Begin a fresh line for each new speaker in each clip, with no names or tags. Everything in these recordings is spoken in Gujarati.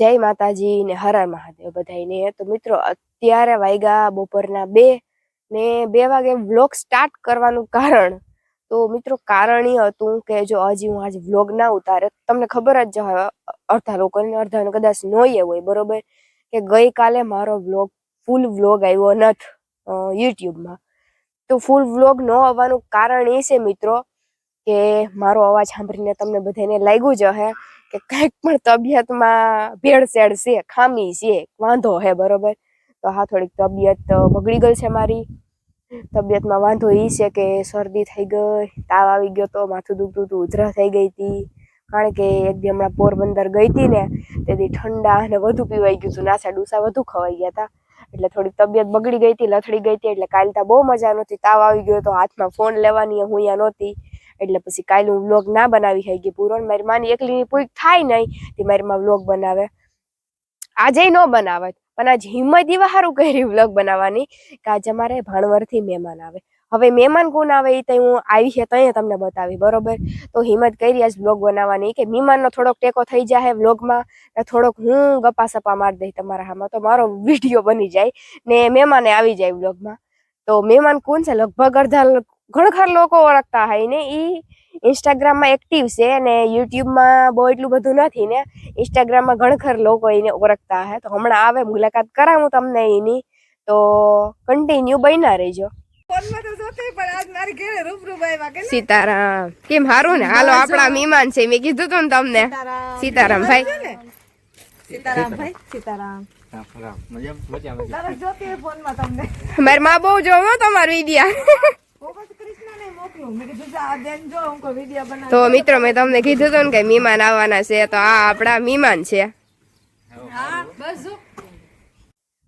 જય માતાજી ને હર મહાદેવ બધાયને. તો મિત્રો, અત્યારે વાગ્યા બપોરના બે ને બે વાગે વ્લોગ સ્ટાર્ટ કરવાનું કારણ. તો મિત્રો, કારણ એ હતું કે જો હજી હું આજે વ્લોગ ના ઉતારે, તમને ખબર જ છે અડધા લોકોને અડધાને કદાચ નોઈએ હોય, બરોબર? કે ગઈકાલે મારો વ્લોગ, ફૂલ વ્લોગ આવ્યો નથી યુટ્યુબમાં. તો ફૂલ વ્લોગ ન આવવાનું કારણ એ છે મિત્રો, કે મારો અવાજ સાંભળીને તમને બધાને લાગ્યું જ હે કે કાંઈક પણ તબિયતમાં ભેળસેળ છે, ખામી છે, વાંધો હે, બરોબર? તો હા, થોડીક તબિયત બગડી ગઈ છે મારી. તબિયતમાં વાંધો એ છે કે શરદી થઈ ગઈ, તાવ આવી ગયો તો માથું દુખતું હતું, ઉધરા થઈ ગઈ હતી. કારણ કે એક દી હમણાં પોરબંદર ગઈ હતી ને તેથી ઠંડા અને વધુ પીવાઈ ગયું હતું, નાસા ડૂસા વધુ ખવાઈ ગયા હતા એટલે થોડીક તબિયત બગડી ગઈ હતી, લથડી ગઈ હતી, એટલે કાલે તો બહુ મજા નહોતી, તાવ આવી ગયો તો હાથમાં ફોન લેવાની, હું અહીંયા નહોતી. એટલે પછી કાલે હું વ્લોગ ના બનાવી શકી પૂરો મારી માની એકલીની પૂરી થાય નહીં તે મારી માં વ્લોગ બનાવે. આજે ન બનાવે પણ આજ હિંમત એવા સારું કરી વ્લોગ બનાવવાની કે આજે અમારે ભાણવરથી મહેમાન આવે. હવે મહેમાન કોણ આવે એ હું આવી છે ત્યાં તમને બતાવી, બરોબર? તો હિંમત કરી આજ વ્લોગ બનાવવાની કે મહેમાનનો થોડોક ટેકો થઈ જાય વ્લોગમાં થોડોક હું ગપા સપા મારી દઈ તમારા હામાં તો મારો વીડિયો બની જાય ને મહેમાને આવી જાય વ્લોગમાં તો મહેમાન કોણ છે? લગભગ અડધા ઘણખર લોકો ઓળખતા હોય ને એ ઇન્સ્ટાગ્રામમાં એક્ટિવ છે ને યુટ્યુબમાં બહુ એટલું બધું નથી ને. ઇન્સ્ટાગ્રામમાં ઘણખર લોકો એને ઓળખતા હે. તો હમણાં આવે મુલાકાત કરાવું તમને એની. તો કન્ટિન્યુ બન્યા રહેજો.
ફોનમાં તો જોતી પણ આજ મારી ઘરે રૂબરૂ આવ્યા કે
સીતારામ. કેમ હારું ને? હાલો આપણા મહેમાન છે. મેં કીધું તું ને તમને. સીતારામ. ભાઈ.
સીતારામ ભાઈ સીતારામ.
મારી માં બહુ જોવો તમારો વિડીયા. તો મિત્રો મેં તમને કીધું હતું ને કે મહેમાન આવવાના છે તો આ આપણા મહેમાન છે.
હા બસ જો.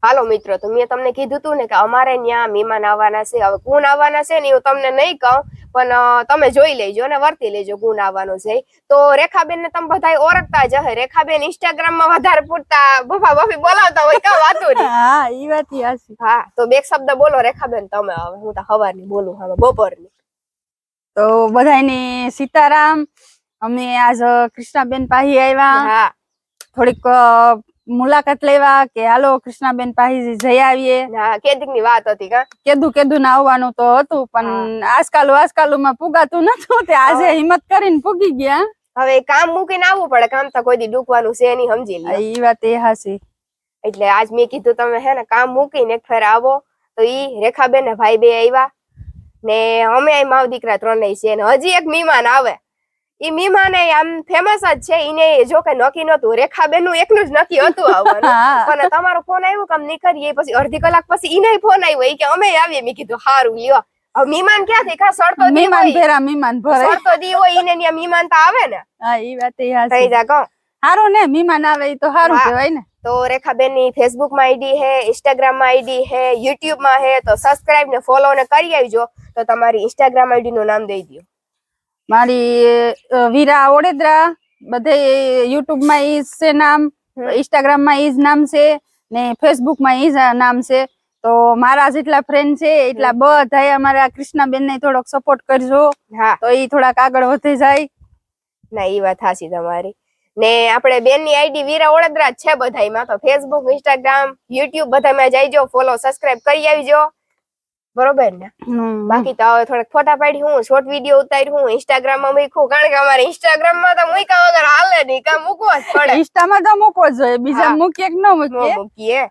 હાલો મિત્રો તો મેં તમને કીધું હતું ને કે અમારે ત્યાં મહેમાન આવવાના છે હવે કોણ આવવાના છે ને હું તમને નહીં કહું પણ તમે જોઈ લેજો ને વર્તી લેજો ગુણ આવવાનું છે. તો રેખાબેન ને તમે બધા ઓળખતા જ હે રેખાબેન ઇન્સ્ટાગ્રામમાં વધારે પૂરતા બફા બફી બોલાવતા હોય કા વાતું
હા ઈ વાત
હા તો બે શબ્દ બોલો રેખાબેન તમે હવે હું તો હવારની બોલું હવે બપોરની.
તો બધાને સીતારામ અમે આજ કૃષ્ણાબેન પાહી આવ્યા
હા.
થોડીક મુલાકાત લેવા કે હાલો કૃષ્ણાબેન પાહી જઈ આવીએ.
કેદીકની વાત હતી કા?
કેદું કેદું ના આવવાનું તો હતું પણ આજકાલ આજકાલમાં પુગાતું નતું તે આજે હિંમત કરીને પુગી ગયા.
હવે કામ મૂકીને આવવું પડે કામ તો કોઈ દી ડૂકવાનું છે નહીં સમજી લે
એ વાત એ હાસી
એટલે આજ મેં કીધું તમે હે ને કામ મૂકીને એક ફેર આવો. તો ઈ રેખાબેન ને ભાઈ બે આવ્યા ને અમે માવ દીકરા ત્રણેય છે ને હજી એક મહેમાન આવે. એ મહેમાન એ આમ ફેમસ જ છે. એને જો કે નક્કી નતું રેખાબેનનું એકનું જ નક્કી હતું આવવાનું. પણ તમારો ફોન આવ્યો કે નીકળીએ પછી અડધી કલાક પછી એને ફોન આવ્યો. એ કે અમે આવીએ. મેં કીધું સારું લ્યો. હવે મહેમાન ક્યાંથી? કા સડતો દી
ભેરા મહેમાન ભરે.
સડતો દી હોય એને ત્યાં મહેમાન તો આવે ને.
હા એ વાત એ
થઈ
હાસી
જા કહું.
હારું ને મહેમાન આવે એ તો હારું. કહેવાય ને.
તો રેખાબેનની ફેસબુકમાં આઈડી હે ઇન્સ્ટાગ્રામમાં આઈડી હે યુટ્યુબમાં હે તો સબસ્ક્રાઇબ ને ફોલો ને કરી આવજો. તો તમારી ઇન્સ્ટાગ્રામ આઈડી નું નામ દઈ દો
મારી વીરા ઓડેદરા બધે યુટ્યુબમાં ઈ છે નામ. ઇન્સ્ટાગ્રામમાં ઈ જ નામ છે ને ફેસબુકમાં ઈ જ નામ છે. તો મારા જેટલા ફ્રેન્ડ છે એટલા બધા અમારા કૃષ્ણાબેન ને થોડોક સપોર્ટ કરજો.
હા.
તો ઈ થોડાક આગળ વધી જાય.
ના ઈ વાત હાસી તમારી. ને આપણે બેનની આઈડી વીરા ઓળદરા છે બધાયમાં. તો ફેસબુક ઇન્સ્ટાગ્રામ યુટ્યુબ બધામાં જઈજો ફોલો સબસ્ક્રાઇબ કરી આવજો. બરોબર ને? બાકી તો હવે થોડાક ફોટા પાડી હું શોર્ટ વીડિયો ઉતારી હું ઇન્સ્ટાગ્રામમાં મૂકું કારણ કે અમારે ઇન્સ્ટાગ્રામમાં તો મૂકા વગર હાલે નહીં કા મૂકવો જ પડે.
ઇન્સ્ટામાં તો મૂકવો જ જોઈએ બીજા. મૂકીએ કે ન મૂકીએ?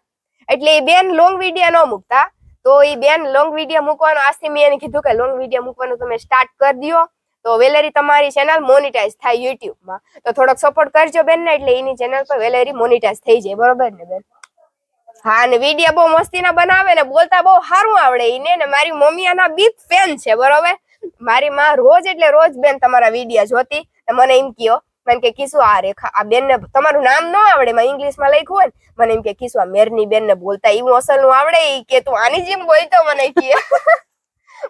એટલે એ બેન લોંગ વીડિયો ન મૂકતા. તો એ બેન લોંગ વીડિયો મૂકવાનો આજથી મેં એને કીધું કે લોંગ વીડિયો મૂકવાનું તમે સ્ટાર્ટ કરી દો તો વેલેરી તમારી ચેનલ મોનિટાઈઝ થાય યુટ્યુબમાં તો થોડોક સપોર્ટ કરજો બેન ને એટલે એની ચેનલ પર વેલેરી મોનિટાઈઝ થઈ જાય. બરોબર ને બેન? હા ને વીડિયો બહુ મસ્તીના બનાવે ને બોલતા બહુ સારું આવડે ઈને ને મારી મમ્મી આના બિગ ફેન છે, બરોબર? મારી માં રોજ એટલે રોજ બેન તમારા વીડિયો જોતી મને એમ કયો, મને કે કીશું આ રેખા, આ બેન ને તમારું નામ ન આવડે માં ઇંગ્લિશમાં લખ્યું હોય ને, મને એમ કે કીશું આ મેરની બેન ને બોલતા એવું અસલનું આવડે, ઈ કે તું આની જેમ બોલતો, મને કે.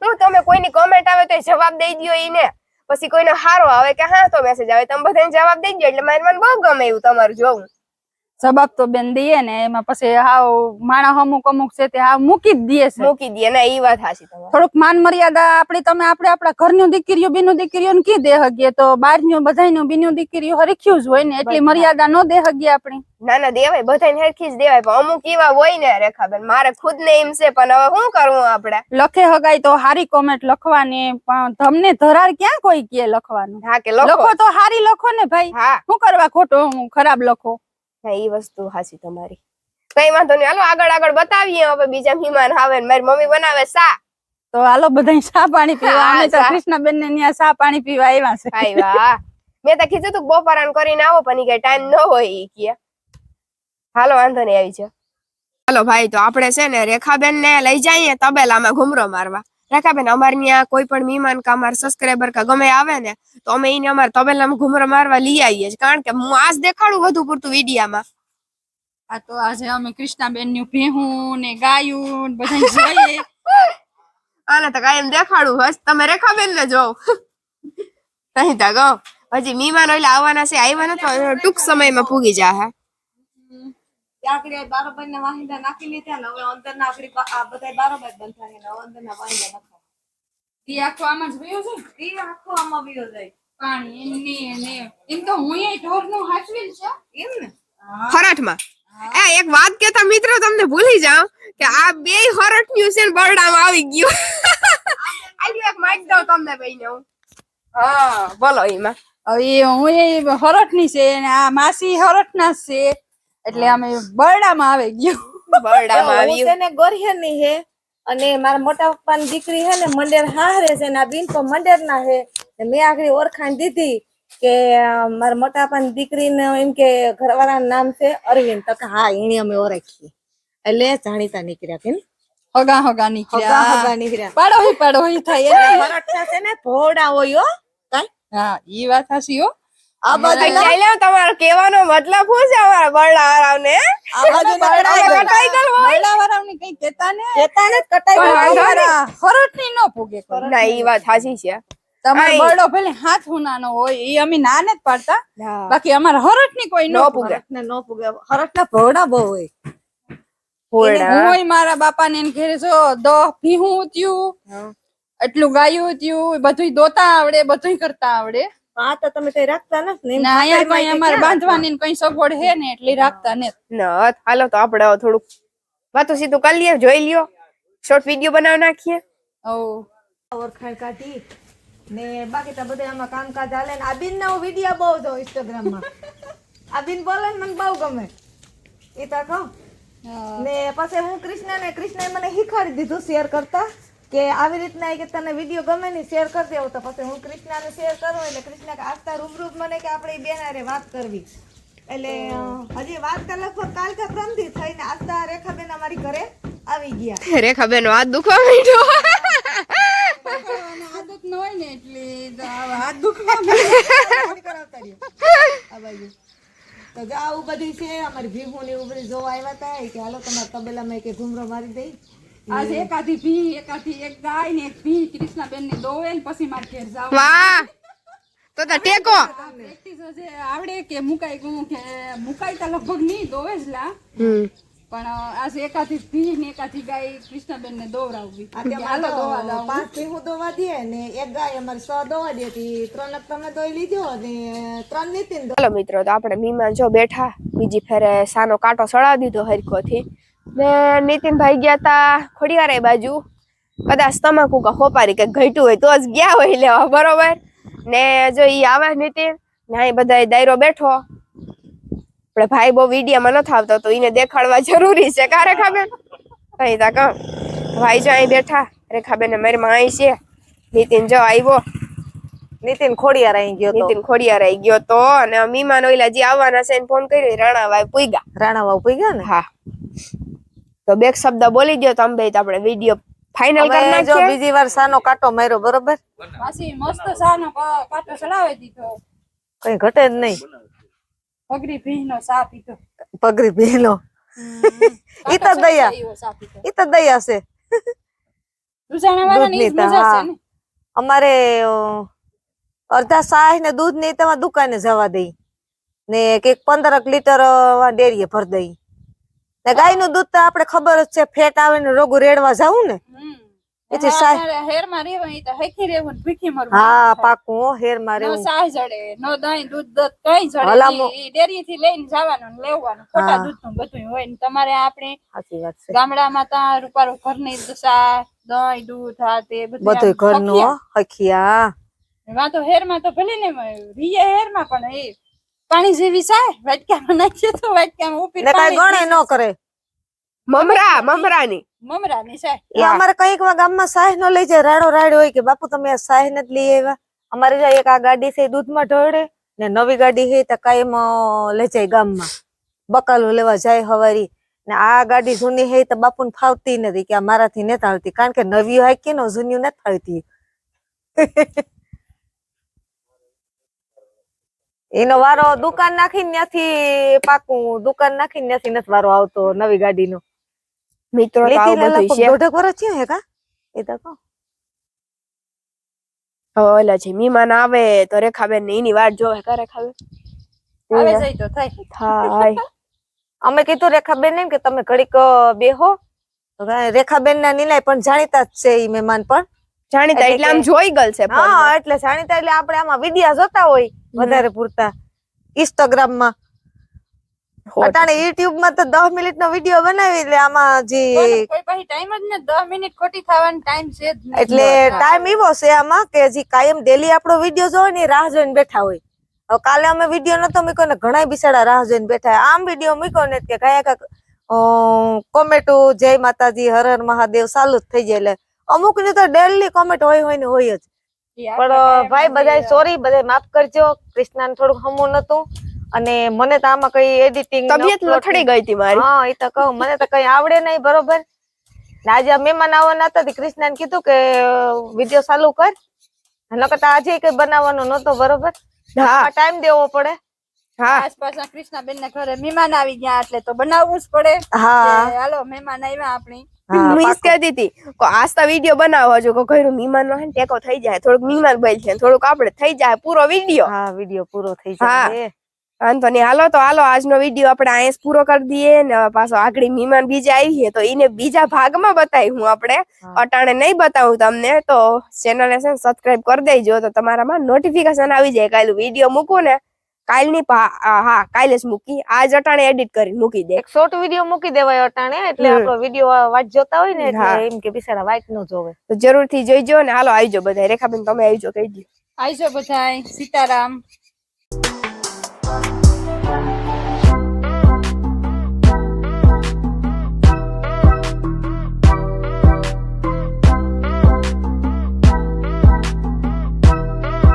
હું તમે કોઈની કોમેન્ટ આવે તો જવાબ દઈ દયો ઈને પછી કોઈનો હારો આવે કે હા, તો મેસેજ આવે, તમે બધાને જવાબ દઈ દો એટલે મારી મને બહુ ગમે એવું તમારું જોવું.
જવાબ તો બેન દઈએ ને એમાં પછી હાવ માણસ અમુક અમુક છે તે હાવ મૂકી જ દઈએ છે.
મૂકી દઈએ ને એ વાત હાચી તમારી.
થોડુંક માન મર્યાદા આપણી તમે આપણે આપણા ઘરની દીકરીઓ બીનું દીકરીઓ ને કી દે હગીએ તો બહારનું બધાયનું બીનું દીકરીઓ હરખ્યું જ હોય ને એટલી મર્યાદા ન દે હગીએ આપણી.
ના ના દેવાય બધાને હરખી જ દેવાય પણ અમુક એવા હોય ને રેખાબેન મારે ખુદ ને એમ છે પણ હવે શું કરવું આપણે
લખે હગાય તો હારી કોમેન્ટ લખવાની પણ તમને ધરાર ક્યાં કોઈ કે લખવાનું?
હા કે
લખો.
લખો
તો હારી લખો ને ભાઈ.
હા.
શું કરવા ખોટો હું ખરાબ લખો?
હા ઈ વસ્તુ સાચી તમારી. કઈ વાંધો નહીં. હાલો આગળ આગળ બતાવીએ. હવે બીજા મહેમાન આવે ને મારી મમ્મી બનાવે સા
તો હાલો બધા સા પાણી પીવા? અમે તો. કૃષ્ણબેન ને ત્યાં ચા પાણી પીવા આવ્યા છે?
આવ્યા મેં તો કીધું તું બપોરાન કરીને આવો પણ કઈ ટાઈમ ન હોય ઈ કે હાલો વાંધો નહીં આવી જાઓ. હાલો ભાઈ તો આપણે છે ને રેખાબેન ને લઈ જઈએ તબેલામાં ઘુમરો મારવા. રેખાબેન અમારે ત્યાં કોઈ પણ મહેમાન કે અમારા સબસ્ક્રાઈબર કે ગમે આવે ને તો અમે એને અમારા તબેલામાં ઘુમરો મારવા લઈ આવીએ છીએ. કારણ કે હું આજ દેખાડું વધુ પૂરતું વિડીયામાં.
આ તો આજે અમે કૃષ્ણાબેનનું ભેહું ને ગાયું ને બધા જોઈએ.
આને તો કાયમ દેખાડું હસ તમે રેખાબેન ને જોવ. નહીં તા ગો હજી મહેમાન એટલે આવવાના છે આવ્યા ને તો ટૂંક સમયમાં પૂગી જાહે.
આકડી બારોબાર ના વાહિંદા નાખી લીધા ને હવે અંદર ના આકડી આ બધા બારોબાર બંધ થાય ને અંદર ના વાહિંદા નાખવા
ઈ આખો આમાં જ વયો છે
ઈ આખો આમાં વયો જાય.
પાણી એમની એને. એમ તો હું એ ઢોરનું હાચવેલ છે?
એમ ને?
હરઠમાં એ એક વાત કેતા મિત્રો તમને ભૂલી જાવ કે આ બે હરઠ ન્યુ છે ને બરડામાં આવી ગયું. આલી એક માઈક દઉં તમને બેયને હું. હા બોલો એમાં.
હવે હું એ હરઠની છે અને આ માસી હરઠ ના છે. એટલે અમે બરડામાં આવી ગયું.
બરડામાં આવ્યું
છે ને ગોરિયરની હે અને મારા મોટા પપ્પાની દીકરી હે ને મંડેર હારે છે ને બિન પણ મંડેર ના હે મેં આગળ ઓળખાણ દીધી કે મારા મોટા પપ્પાની દીકરીને એમ કે ઘરવાળાનું નામ છે અરવિંદ. તો કે હા એને અમે ઓળખીએ. એટલે જાણીતા નીકળ્યા કે ને
હગા હગા
હગા
નીકળ્યા.
હગા નીકળ્યા.
પાડો પાડોહી થાય. એટલે
મરાઠા છે ને ભોડા હોય હો. કાંઈ?
હા ઈ વાત હાસી હો.
આ બાજુ
એટલે તમારો કહેવાનો મતલબ શું છે અમારા બરડા વાળાને
આ બાજુ
કટાઈ ગયેલ હોય?
બરડાવાળાઓને કઈ કહેતા ને?
કેતા ને કટાઈ
નો.
ના ઈ વાત સાચી છે.
તમારો બરડો ભલે હાથ હુનાનો હોય ઈ અમે નાને જ પાડતા. બાકી અમારા હરઠની કોઈ
નો
નો
પૂગે.
પૂગે
ના ભોડા પૂગે હરખના બહુ હોય.
ભોળા.
હું મારા બાપા ને ઘેરે જો દહ ભીહું ઉત્યું. એટલું ગાયું ઉત્યું બધું દોતા આવડે બધું કરતા આવડે.
આ તો તમે કઈ રાખતા નથી ને
અહીંયા કઈ અમારે બાંધવાની કઈ સગવડ હે ને એટલે રાખતા ને
ના હાલો તો આપણે થોડુંક વાતો સીધું કરી લઈએ જોઈ લ્યો. શોર્ટ વીડિયો બનાવી નાખીએ.
ઓ?
ઓળખાણ કાઢી ને બાકી તો બધા આમાં કામકાજ હાલે ને. આ નો ના વીડિયો બહુ જો ઇન્સ્ટાગ્રામમાં. આ બિન બોલે ને મને બહુ ગમે. એ તો કહું. ને પછી હું કૃષ્ણ ને કૃષ્ણ મને શીખવાડી દીધું શેર કરતા. કે આવી રીતના કે તને વીડિયો ગમે ને શેર કરી દેવો તો પછી હું કૃષ્ણાને શેર કરું એટલે કૃષ્ણ કે આજતા રૂબરૂબ મને કે આપણે બેન વાત કરવી. એટલે હજી વાત તો લગભગ કાલ કે પ્રમથી થઈને આજતા રેખાબેન અમારી ઘરે આવી ગયા.
રેખાબેન હાથ દુખવા માંડ્યો.
આદત ન હોય ને એટલે હાથ દુખવા
કરાવતા આ બાજુ. તો આવું બધું છે અમારી ભીહું ને એવું બધું જોવા આવ્યા હતા કે હાલો તમારા તબેલામાં કે ઘૂમરો મારી દઈ.
આજે એકાધી ભી એકાધી એક ગાય ને એક ભી કૃષ્ણાબેન ને દોવે ને પછી મારે ઘેર જાવ.
વાહ! તો તો ટેકો.
પ્રેક્ટિસ હશે આવડે કે મુકાઈ ગયું કે મુકાઈ તો લગભગ નહીં દોવે જ લા પણ આજે એકાથી ભી ને એકાથી ગાય કૃષ્ણાબેન ને દોવરાવવી
આ
કે
તેમાં
હાલો દોવા
પાંચ દે ને એક ગાય અમારે સો દોવા દે હતી. ત્રણ તમે દોઈ લીધો ને ત્રણ નીતિન
ચાલો મિત્રો તો આપણે મીમાં જો બેઠા. બીજી ફેરે સાનો કાંટો સળાવી દીધો હરખોથી. ને નીતિનભાઈ ગયા તા ખોડિયાર બાજુ. કદાચ તમાકુ કા હોપારી કે ઘટ્યું હોય તો જ ગયા હોય લેવા બરોબર? ને જો ઈ આવે નીતિન ને અહીં બધા દાયરો બેઠો. આપણે ભાઈ બહુ વિડીયામાં નથી આવતો તો એને દેખાડવા જરૂરી છે કા રેખાબેન? કઈ તા કહું ભાઈ જો અહીં બેઠા રેખાબેન ને મારી માં અહીં છે. નીતિન જો આવ્યો.
નીતિન ખોડિયાર આવી ગયો
નીતિન ખોડિયાર આવી ગયો તો અને મીમાન ઓઈલા જે આવવાના છે એને ફોન કર્યો રાણાભાઈ પૂગ્યા.
રાણા પૂગ્યા ને?
હા. તો બે શબ્દ બોલી દો તમે બે તો આપણે વીડિયો ફાઇનલ કરી નાખીએ.
બીજી વાર સાનો કાટો માર્યો બરોબર?
પાછી મસ્ત સાનો કાટો કાંટો દીધો.
કઈ ઘટે જ નહીં.
પગરી ભીનો સા પીધો
પગરી ભીનો. ઈ તો દયા. ઈ તો દયા છે. અમારે અડધા સાહ ને દૂધ ને તમારા દુકાને જવા દઈ. ને કંઈક પંદરક લીટર ડેરીએ ભર દઈ. ને ગાયનું દૂધ તો આપણે ખબર જ છે ફેટ આવે ને રોગું રેડવા જાવું ને એથી સાય-
હેરમાં રેવા ઈ તો હેખી રેવું ભીખી મરવું
હા પાકું હો, હેર મારે
નો સાહ જડે નો દહીં દૂધ દૂધ કઈ જડે
હલામો.
નહીં. ઈ ડેરી થી લઈને જવાનું ને લેવાનું ખોટા દૂધનું બધું હોય ને તમારે આપણે
સાચી વાત છે
ગામડામાં ત્યાં રૂપારું ઘરની સા દહીં દૂધ આ તે બધું
ઘરનું
હખિયા.
હખિયા
તો હેરમાં તો ભલે ને રીએ હેરમાં પણ એ પાણી જેવી છે? વાટકામાં નાખીએ તો વાટકામાં ઉપી
ને કાંઈ ગણે ન કરે.
મમરા મમરાની.
મમરા ની સાય
એ અમારે કંઈક વા ગામમાં સાહ નો લઈ જાય રાડો રાડ હોય કે બાપુ તમે આ સાહ જ લઈ આવ્યા. અમારે જ્યાં એક આ ગાડી છે એ દૂધમાં ઢોળે ને નવી ગાડી હે તો કાયમ લઈ જાય ગામમાં. બકાલો લેવા જાય હવારી. ને આ ગાડી જૂની હે તો બાપુને ફાવતી નથી કે આ મારાથી નથી આવતી. કારણ કે નવી હાકી નો જૂની નથી ફાવતી એનો વારો દુકાન નાખીને ત્યાંથી પાકું દુકાન નાખીને ત્યાંથી નથી વારો આવતો નવી ગાડીનો.
મિત્રો
દોઢક વર્ષ થયું હે કા? એ તો કહું.
હવે ઓલા છે મહેમાન આવે તો રેખાબેન ને એની વાટ જોવે કરે રેખાબેન?
આવે જઈ તો થાય.
થાય.
અમે કીધું રેખાબેન એમ કે તમે ઘડીક બેહો. રેખાબેન ના નિલાય પણ જાણીતા જ છે ઈ મહેમાન પણ.
જાણીતા
એટલે
આમ જોઈ ગલ છે
હા એટલે જાણીતા એટલે આપણે આમાં વિડિયા જોતા હોય વધારે પૂરતા.
ઇન્સ્ટાગ્રામમાં
અટાણે યુટ્યુબમાં તો દસ મિનિટ નો વીડિયો બનાવી એટલે આમાં જે
કોઈ પાસે ટાઈમ જ ને 10 મિનિટ ખોટી થવાનો ટાઈમ છે
એટલે ટાઈમ એવો છે આમાં કે જે કાયમ ડેલી આપણો વીડિયો જોવે ને રાહ જોઈને બેઠા હોય. હવે કાલે અમે વિડિયો નતો મૂક્યો ને ઘણા બિસાડા રાહ જોઈને બેઠા. આમ વીડિયો મૂક્યો ને કે કયા કાંઈક કોમેન્ટો જય માતાજી હર હર મહાદેવ ચાલુ જ થઈ જાય એટલે અમુકની તો ડેલી કોમેન્ટ હોય હોય ને હોય જ. પણ ભાઈ
બધા
બધાય સોરી બધાય માફ કરજો. કૃષ્ણાને થોડું હમું નતું અને મને તો આમાં કઈ એડિટિંગ
તબિયત લથડી ગઈ હતી મારી.
હા એ તો કહું મને તો કઈ આવડે નહીં બરોબર? આજે મહેમાન આવવાના હતા તે કૃષ્ણાને કીધું કે વીડિયો ચાલુ કર. નકર તો આજે કઈ બનાવવાનો નતો બરોબર?
હા.
ટાઈમ દેવો પડે.
હા.
આસપાસના કૃષ્ણાબેન ના ઘરે મહેમાન આવી ગયા એટલે તો બનાવવું જ પડે.
હા.
હાલો મહેમાન આવ્યા આપણી.
મિસ. કહેતી હતી કે આસ્તા વીડિયો બનાવો જો કે ઘરનું મહેમાન નો ટેકો થઈ જાય થોડુંક મહેમાન બોલ છે થોડુંક આપણે થઈ જાય પૂરો વીડિયો
હા વીડિયો પૂરો થઈ. જાય
વાંધો નહીં હાલો તો હાલો આજનો વીડિયો આપણે અહીં પૂરો કરી દઈએ ને પાછો આગળ મહેમાન બીજા આવીએ તો એને બીજા ભાગમાં બતાવી હું આપણે અટાણે નહીં બતાવું તમને તો ચેનલને સબસ્ક્રાઇબ કરી દેજો તો તમારામાં નોટિફિકેશન આવી જાય કાલે વીડિયો મૂકું ને કાલની ની હા કાલે જ મૂકી. આજ અટાણે એડિટ કરી મૂકી દે.
એક શોર્ટ વીડિયો મૂકી દેવાય અટાણે એટલે. આપણો વીડિયો વાટ જોતા હોય ને એટલે એમ કે બિચારા વાટ ન જોવે.
તો જરૂરથી જોઈજો ને. હાલો આવજો બધા રેખાબેન તમે આવજો કહી દો
આવજો બધા સીતારામ.